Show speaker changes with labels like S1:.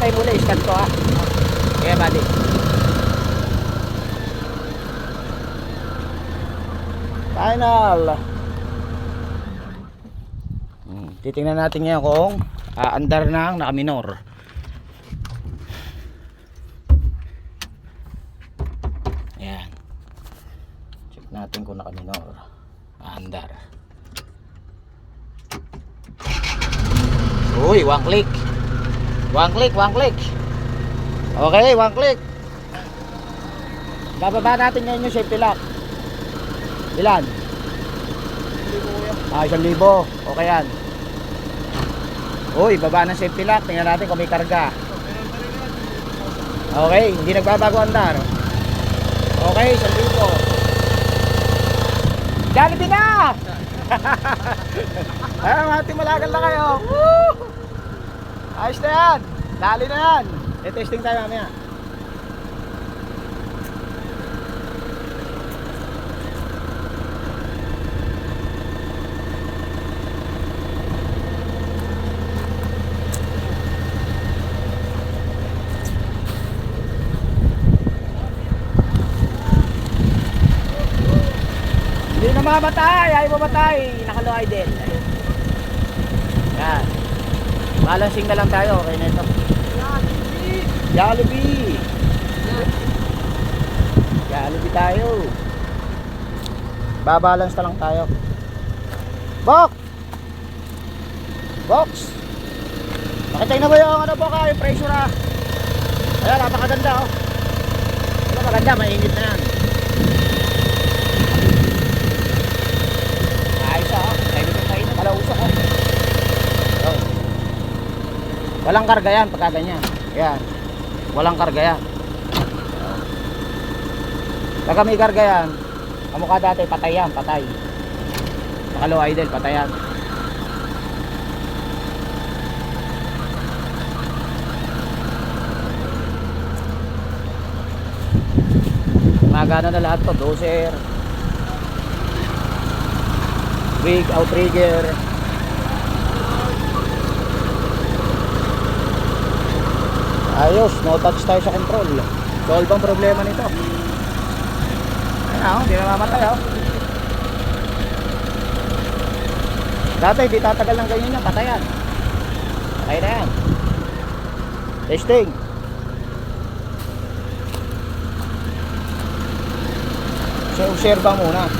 S1: tayo muna, stand ko ha. Kaya buddy. Final. Hmm, Titingnan natin ngayon kung aandar na ang nakaminor. Ayan. Check natin kung nakaminor. Aandar. Uy, one click. One click, one click. Okay, one click. Bababa natin ngayon yung safety lock. Ilan? Ah, isang libo. Okay yan. Uy, baba ng safety lock. Tingnan natin kung may karga. Okay, hindi nagbabago andar. Okay, isang libo. Jollibee na! Ay, mga timalagan lang kayo. Woo! Ayos na yan. Dali na yan. E-testing tayo mamaya. Hindi na mamatay, ay mamatay. Nakaluay din. Yan. Balancing na lang tayo, okay na ito. Jollibee! Jollibee tayo. Babalance na lang tayo. Box! Box! Nakita na ba yung ano po kayo, pressure ah? Ayan, napakaganda oh. Maganda, mainit na yan. Ayos ah, kayo dito kayo na kalausok ko. Oh. Walang karga yan pagka ganyan. Yan. Walang karga yan. Pagka may karga yan, kamukha dati, patay yan, patay. Nakalo idol, patay yan. Magana na lahat to, doser. Rig, outrigger. Ayos, no touch tayo sa control. Solve ang problema nito. Ayan oh, hindi na mamatay oh. Dati hindi tatagal ng ganyan yan, patayan. Patay na yan. Testing. So, observe muna.